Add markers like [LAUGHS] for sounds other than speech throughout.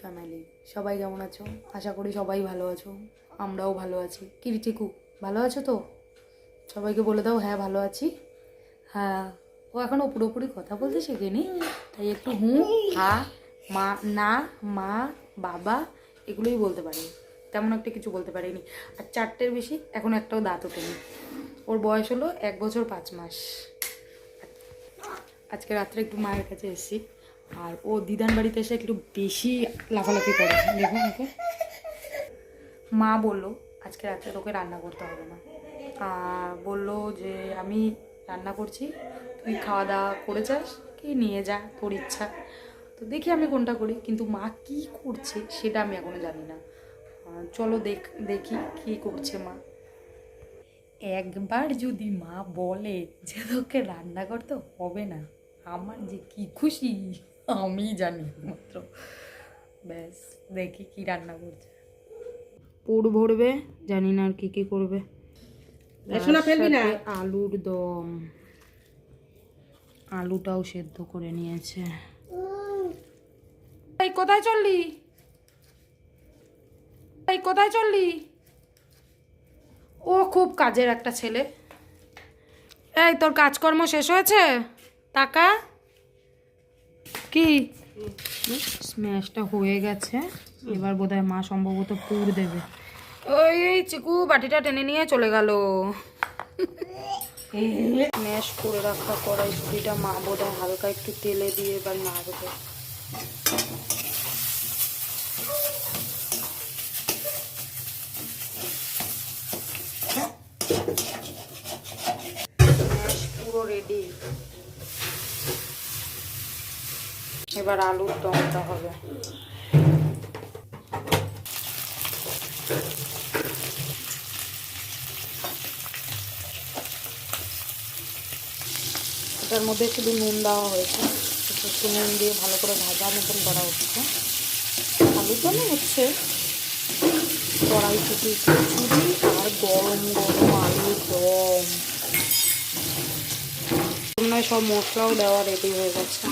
Family সবাই কেমন আছো? আশা করি সবাই ভালো আছো। আমরাও ভালো আছি। কি রে চিকু ভালো আছো তো? সবাইকে বলে দাও হ্যাঁ ভালো আছি। হ্যাঁ ও এখনও পুরোপুরি কথা বলতে শেখেনি, তাই একটু হুঁ, হা, মা, না, মা, বাবা এগুলোই বলতে পারে তেমন একটা কিছু বলতে পারেনি। আর চারটের বেশি এখন একটাও দাঁত ওঠেনি। ওর বয়স হলো এক বছর পাঁচ মাস। আজকে রাত্রে একটু মায়ের কাছে এসেছি। আর ও দিদান বাড়িতে এসে একটু বেশি লাফালাফি করে। দেখুন ওকে। মা বলল, আজকে রাত্রে তোকে রান্না করতে হবে না। আর বলল যে, আমি রান্না করছি, তুই খাওয়া দাওয়া করে যাস, কি নিয়ে যা, তোর ইচ্ছা। তো দেখি আমি কোনটা করি। কিন্তু মা কি করছে সেটা আমি এখনও জানি না। চলো দেখ দেখি কি করছে মা। একবার যদি মা বলে যে তোকে রান্না করতে হবে না, আমার যে কি খুশি। [LAUGHS] আমি জানি মাত্র। ব্যাস দেখি কি রান্না করছে। পুর ভরবে জানি না আর কি কি করবে। ফেলবি না? আলুর দম। আলুটাও সেদ্ধ করে নিয়েছে। এই কোথায় চললি? এই কোথায় চললি? ও খুব কাজের একটা ছেলে। এই তোর কাজকর্ম শেষ হয়েছে? টাকা? কি? স্ম্যাশটা হয়ে গেছে। এবার বোধহয় মা সম্ভবত পুর দেবে। ওই চিকু বাটিটা টেনে নিয়ে চলে গেল। স্ম্যাশ করে রাখা কড়াইশুটিটা মা বোধহয় হালকা একটু তেলে দিয়ে এবার নাড়বে। এবার আলুর দমটা হবে। এটার মধ্যে শুধু নুন দেওয়া হয়েছে। একটু নুন দিয়ে ভালো করে ভাজা মতন করা হচ্ছে। আলুর দমে হচ্ছে কড়াইশুটি খিচুড়ি আর গরম গরম আলুর দম। সব মশলাও দেওয়া রেডি হয়ে গেছে।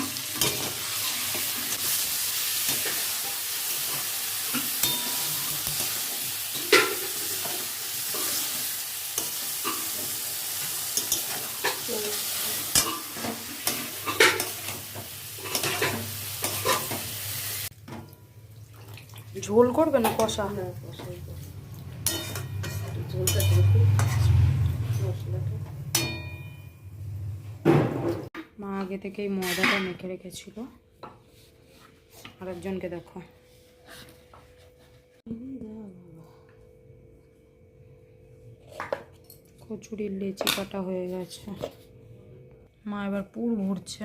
ঝোল করবে না কষা? ঝোলটা মা আগে থেকেই ময়দাটা মেখে রেখেছিল। আরেকজনকে দেখো। কচুরির লেচি কাটা হয়ে গেছে। মা এবার পুর ভরছে।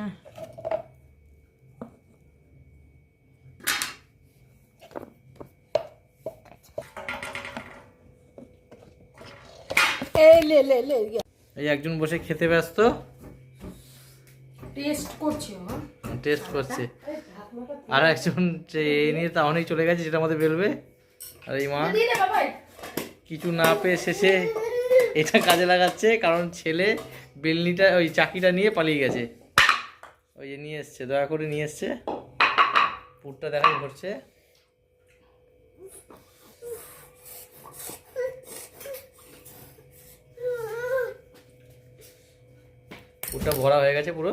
এই লে লে লে এই একজন বসে খেতে ব্যস্ত। টেস্ট করছি টেস্ট করছে। আর একজন এই নিয়ে তা অনেক চলে গেছে যেটা আমাদের বেলবে আর এই। মা কিছু না পেয়ে শেষে এটা কাজে লাগাচ্ছে কারণ ছেলে বেলনিটা ওই চাকিটা নিয়ে পালিয়ে গেছে। ওই যে নিয়ে এসছে দয়া করে নিয়ে এসছে। পুরটা দেখাই ঘটছে পুরটা ভরা হয়ে গেছে পুরো।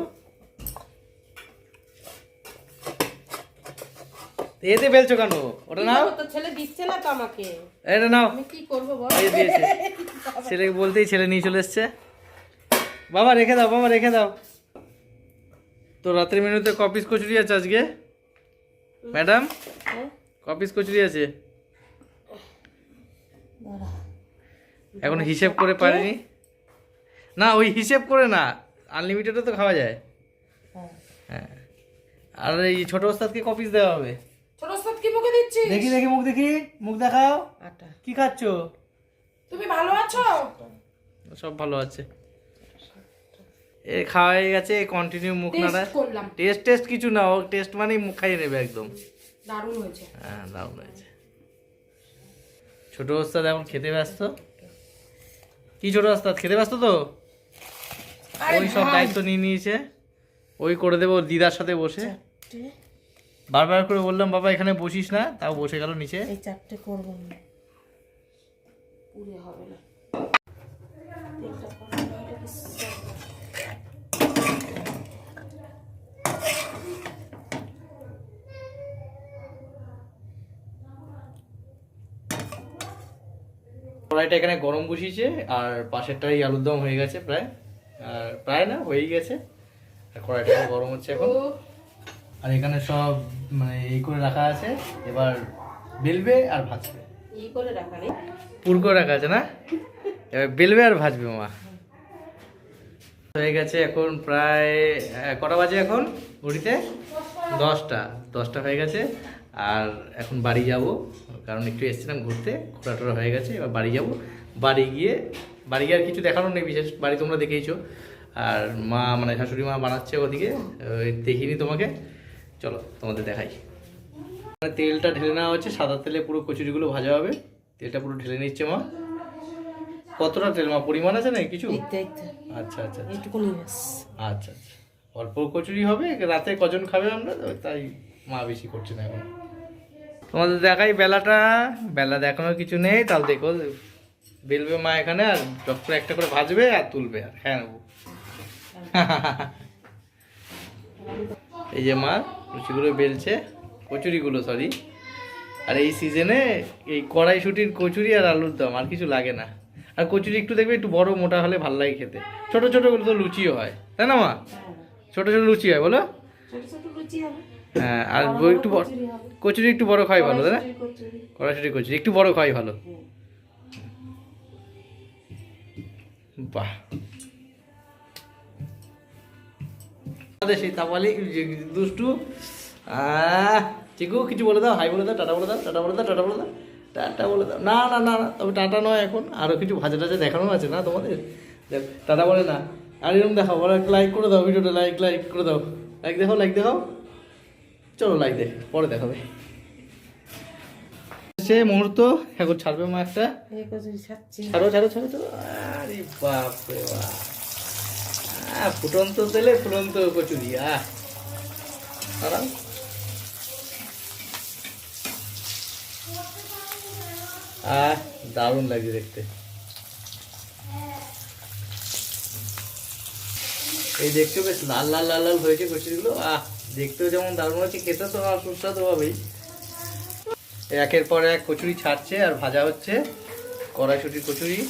এতে বেলছো কেন? ওটা নাও। তো ছেলে দিচ্ছে না তো আমাকে। এটা নাও। আমি কি করব বল? এই দিয়েছে। ছেলেকে বলতেই ছেলে নিয়ে চলে এসছে। বাবা রেখে দাও বাবা রেখে দাও। তো রাত্রি মেনুতে কপিস কচুরি আছে আজকে? ম্যাডাম? কপিস কচুরি আছে? এখন হিসেব করে পারিনি। না ওই হিসেব করে না। আনলিমিটেডও তো খাওয়া যায়। হ্যাঁ। আর এই ছোট ওস্তাদকে কপিস দেওয়া হবে? ছোট সাত কি মুখে দিচ্ছি দেখি দেখি মুখ দেখি। মুখ দেখাও। আটা। কি খাচ্ছো? তুমি ভালো আছো? সব ভালো আছে। এ খাওয়া হয়ে গেছে কন্টিনিউ মুখ নাড়া টেস্ট করলাম। টেস্ট টেস্ট কিছু না ও টেস্ট মানেই মুখ খাইয়ে নেবে একদম। দারুণ হয়েছে। হ্যাঁ দারুণ হয়েছে। ছোট ওস্তাদ এখন খেতে ব্যস্ত? কি ছোট ওস্তাদ খেতে ব্যস্ত তো? ওই সব দায়িত্ব নিয়ে নিয়েছে। ওই করে দেবো দিদার সাথে বসে। বারবার করে বললাম বাবা এখানে বসিস না। তাও বসে গেল নিচে। এই চারটে করব না হবে না। কড়াইটা এখানে গরম বসিয়েছে আর পাশেরটাই আলুর দম হয়ে গেছে প্রায়। আর প্রায় না হয়েই গেছে। আর কড়াইটা গরম হচ্ছে এখন। আর এখানে সব মানে এই করে রাখা আছে এবার বেলবে আর ভাজবে। করে রাখা নেই। পুর করে রাখা আছে না? এবার বেলবে আর ভাজবে মা হয়ে গেছে এখন প্রায় কটা বাজে এখন ঘড়িতে? দশটা। দশটা হয়ে গেছে। আর এখন বাড়ি যাব। কারণ একটু এসেছিলাম ঘুরতে ঘোরা টোরা হয়ে গেছে এবার বাড়ি যাব। বাড়ি গিয়ে বাড়ি আর কিছু দেখানোর নেই বিশেষ বাড়ি তোমরা দেখেইছো। আর মা মানে শাশুড়ি মা বানাচ্ছে ওদিকে ওই দেখিনি তোমাকে। চলো তোমাদের দেখাই। মানে তেলটা ঢেলে নেওয়া হচ্ছে সাদা তেলে পুরো কচুরিগুলো ভাজা হবে। তেলটা পুরো ঢেলে নিচ্ছে মা। কতটা তেল মা? পরিমাণ আছে না কিছু? আচ্ছা আচ্ছা আচ্ছা। আচ্ছা আচ্ছা। অল্প কচুরি হবে রাতে কজন খাবে আমরা? তাই মা বেশি করছে না এখন। তোমাদের দেখাই বেলাটা। বেলা দেখানোর কিছু নেই তাহলে দেখো। বেলবে মা এখানে আর ডক্টর একটা করে ভাজবে আর তুলবে আর হ্যাঁ নেব এই যে মা লুচিগুলো বেলছে কচুরিগুলো সরি আর এই সিজনে এই কড়াইশুটির কচুরি আর আলুর দম আর কিছু লাগে না। আর কচুরি একটু দেখবে একটু বড় মোটা হলে ভালো লাগে খেতে। ছোট ছোটগুলো তো লুচিও হয় তাই না মা? ছোট ছোট লুচি হয় বলো। হ্যাঁ আর একটু বড় কচুরি একটু বড় খাই ভালো তাই না? কড়াইশুটি কচুরি। একটু বড় খাই ভালো। বাহ। আমাদের সেই তাপালি দুষ্টু চিকু কিছু বলে দাও হাই বলে দাও টাটা বলে দাও টাটা বলে দাও টাটা বলে দাও টাটা বলে দাও। না না না না তবে টাটা নয় এখন। আরও কিছু ভাজা টাজা দেখানো আছে না তোমাদের? দেখ, টাটা বলে না। আর এরকম দেখাও বলো একটা লাইক করে দাও ভিডিওটা লাইক লাইক করে দাও। লাইক দেখাও লাইক দেখাও। চলো লাইক দেখ পরে দেখাবে। সে মুহূর্ত। এখন ছাড়বে মা একটা। ছাড়ো ছাড়ো ছাড়ো ছাড়ো। আরে বাপ। রে বাপ ফুটন্ত তেলে ফুটন্ত কচুরি আহ। দারুণ লাগছে দেখতে। এই দেখতে বেশ লাল লাল লাল লাল হয়েছে কচুরিগুলো। আহ দেখতেও যেমন দারুণ হচ্ছে খেতে তো আর সুস্বাদু হবেই। একের পর এক কচুরি ছাড়ছে আর ভাজা হচ্ছে। কড়াইশুটির কচুরি।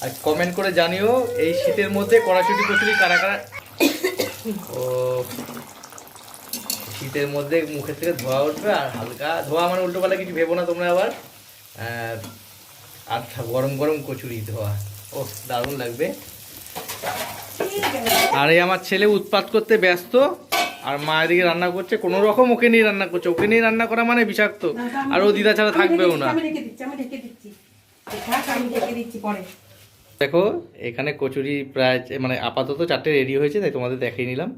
আর কমেন্ট করে জানিও, এই শীতের মধ্যে কড়াইশুটি কচুরি কারা কারা ও, শীতের মধ্যে মুখের থেকে ধোয়া উঠবে আর হালকা ধোয়া মানে উল্টো পাল্টা কিছু ভেবো না তোমরা আবার। আর আর গরম গরম কচুরি ধোয়া। ও দারুণ লাগবে। আর এই আমার ছেলে উৎপাত করতে ব্যস্ত। আর মা এদিকে রান্না করছে কোনো রকম ওকে নিয়ে রান্না করছে। ওকে নিয়ে রান্না করা মানে বিষাক্ত। আর ও দিদা ছাড়া থাকবেও না। দেখো এখানে কচুরি প্রায় মানে আপাতত চারটে রেডি হয়েছে তাই তোমাদের দেখিয়ে নিলাম।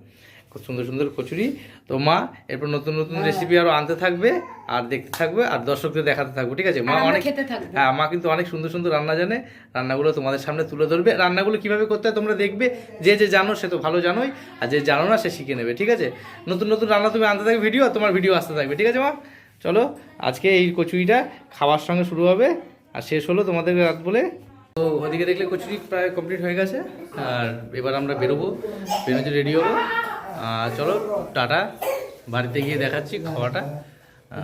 খুব সুন্দর সুন্দর কচুরি। তো মা এরপর নতুন নতুন রেসিপি আরও আনতে থাকবে আর দেখতে থাকবে আর দর্শকদের দেখাতে থাকব ঠিক আছে? মা অনেক খেতে থাকব। হ্যাঁ মা কিন্তু অনেক সুন্দর সুন্দর রান্না জানে। রান্নাগুলো তোমাদের সামনে তুলে ধরবে। রান্নাগুলো কীভাবে করতে হয় তোমরা দেখবে। যে যে জানো সে তো ভালো জানোই আর যে জানো না সে শিখে নেবে ঠিক আছে? নতুন নতুন রান্না তুমি আনতে থাকবে ভিডিও আর তোমার ভিডিও আসতে থাকবে ঠিক আছে মা? চলো আজকে এই কচুরিটা খাওয়ার সঙ্গে শুরু হবে আর শেষ হলো তোমাদের রাত বলে। তো ওদিকে দেখলে কচুরি প্রায় কমপ্লিট হয়ে গেছে আর এবার আমরা বেরোবো বেরোতে রেডি হব। চলো টাটা। বাড়িতে গিয়ে দেখাচ্ছি খাওয়াটা।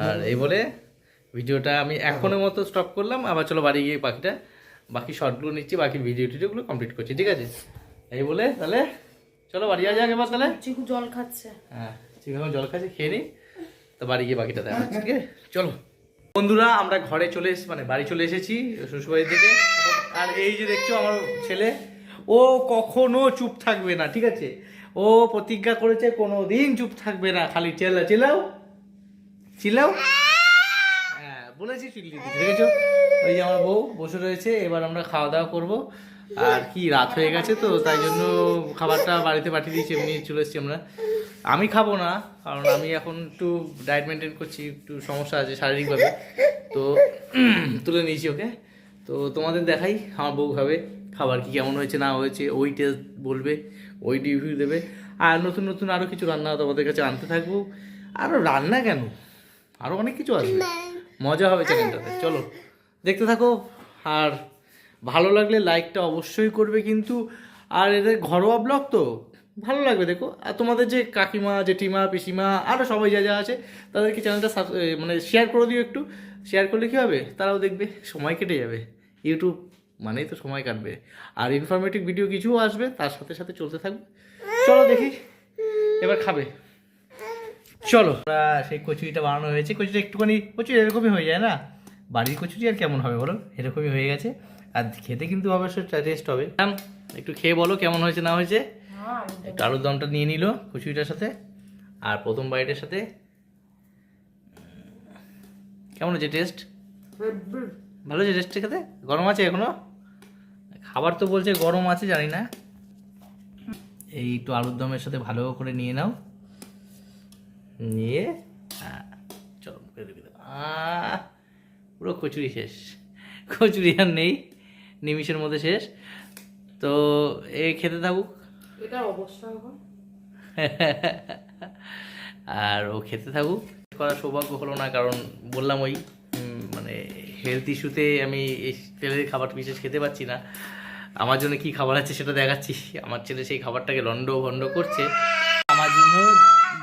আর এই বলে ভিডিওটা আমি এখনের মতো স্টপ করলাম। আবার চলো বাড়ি গিয়ে পাখিটা বাকি শর্টগুলো নিচ্ছি বাকি ভিডিও টিডিওগুলো কমপ্লিট করছি ঠিক আছে? এই বলে তাহলে চলো বাড়ি যাওয়া যাক এবার তাহলে। চিকু জল খাচ্ছে। হ্যাঁ জল খাচ্ছে খেয়ে নিই। তো বাড়ি গিয়ে বাকিটা দেখা ঠিক আছে? চলো। বন্ধুরা আমরা ঘরে চলে এসেছি মানে বাড়ি চলে এসেছি শ্বশুরবাড়ি থেকে আর এই যে দেখছ আমার ছেলে ও কখনো চুপ থাকবে না ঠিক আছে? ও প্রতিজ্ঞা করেছে কোনো দিন চুপ থাকবে না, খালি চেলা চেলাও চিলাও হ্যাঁ বলেছি চিল্লি দেখেছ ওই যে আমার বউ বসে রয়েছে, এবার আমরা খাওয়া দাওয়া করব। আর কি, রাত হয়ে গেছে তো, তাই জন্য খাবারটা বাড়িতে পাঠিয়ে দিয়েছি, এমনি চলে এসেছি আমরা। আমি খাব না, কারণ আমি এখন একটু ডায়েট মেনটেন করছি, একটু সমস্যা আছে শারীরিকভাবে। তো তুলে নিয়েছি ওকে। তো তোমাদের দেখাই, আমার বউ খাবে, খাবার কি কেমন হয়েছে, না হয়েছে, ওই টেস্ট বলবে। ওই রিভিউ দেবে। আর নতুন নতুন আরও কিছু রান্না তোমাদের কাছে আনতে থাকব। আরও রান্না কেন? আরও অনেক কিছু আসবে মজা হবে চ্যানেলটাতে চলো, দেখতে থাকো। আর ভালো লাগলে লাইকটা অবশ্যই করবে কিন্তু। আর এদের ঘরোয়া ব্লগ তো ভালো লাগবে, দেখো। আর তোমাদের যে কাকিমা, জেঠিমা, পিসিমা আরও সবাই যা যা আছে, তাদেরকে চ্যানেলটা মানে শেয়ার করে দিও একটু। শেয়ার করলে কী হবে? তারাও দেখবে, সময় কেটে যাবে। ইউটিউব মানেই তো সময় কাটবে। আর ইনফরমেটিভ ভিডিও কিছুও আসবে তার সাথে সাথে চলতে থাকবে। চলো দেখি এবার খাবে। চলো। সেই কচুরিটা বানানো হয়েছে। কচুরি একটুখানি কচুরি এরকমই হয়ে যায় না? বাড়ির কচুরি আর কেমন হবে বলো? এরকমই হয়ে গেছে। আর খেতে কিন্তু অবশ্যই টেস্ট হবে। একটু খেয়ে বলো কেমন হয়েছে না হয়েছে? একটু আলুর দমটা নিয়ে নিল কচুরিটার সাথে। আর প্রথম বাইটের সাথে কেমন হয়েছে টেস্ট ভালো হয়েছে টেস্ট খেতে? গরম আছে এখনও? খাবার তো বলছে গরম আছে জানি না। এই একটু আলুর দমের সাথে ভালো করে নিয়ে নাও। নিয়ে হ্যাঁ, ঢুকে আহ, পুরো কচুরি শেষ। কচুরি আর নেই নিমিষের মধ্যে শেষ। তো এ খেতে থাকুক। এটা অবশ্যই আর ও খেতে থাকুক। করার সৌভাগ্য হলো না কারণ বললাম ওই মানে হেলথ ইস্যুতে আমি এই তেলের খাবারটা বিশেষ খেতে পাচ্ছি না। আমার জন্য কি খাবার আছে সেটা দেখাচ্ছি আমার ছেলে সেই খাবারটাকে লন্ড ভন্ড করছে। আমার জন্য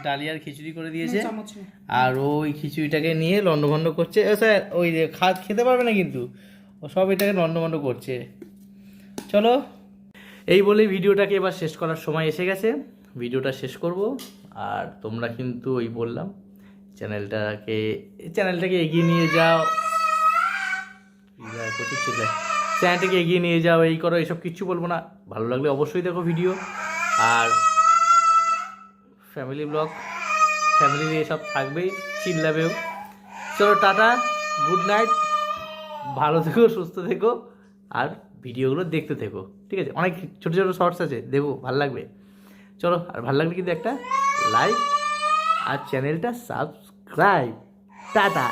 ডালিয়ার খিচুড়ি করে দিয়েছে। আর ওই খিচুড়িটাকে নিয়ে লন্ডভন্ড করছে। স্যার ওই যে খাত খেতে পারবে না কিন্তু। ও সব এটাকে লন্ডভন্ড করছে। চলো। এই বলে ভিডিওটাকে এবার শেষ করার সময় এসে গেছে। ভিডিওটা শেষ করব। আর তোমরা কিন্তু ওই বললাম চ্যানেলটাকে চ্যানেলটাকে এগিয়ে নিয়ে যাও। প্রচুর ছিল। চ্যানেলটাকে এগিয়ে নিয়ে যাও, এই করো, এইসব কিচ্ছু বলব না। ভালো লাগলে অবশ্যই দেখো ভিডিও। আর ফ্যামিলি ব্লগ ফ্যামিলি নিয়ে সব থাকবেই চিল্লাবেও চলো, টাটা গুড নাইট ভালো থেকো, সুস্থ থেকো, আর ভিডিওগুলো দেখতে থেকো, ঠিক আছে? অনেক ছোটো ছোটো শর্টস আছে দেবো ভালো লাগবে। চলো, আর ভালো লাগলে কিন্তু একটা লাইক আর চ্যানেলটা সাবস্ক্রাইব টাটা।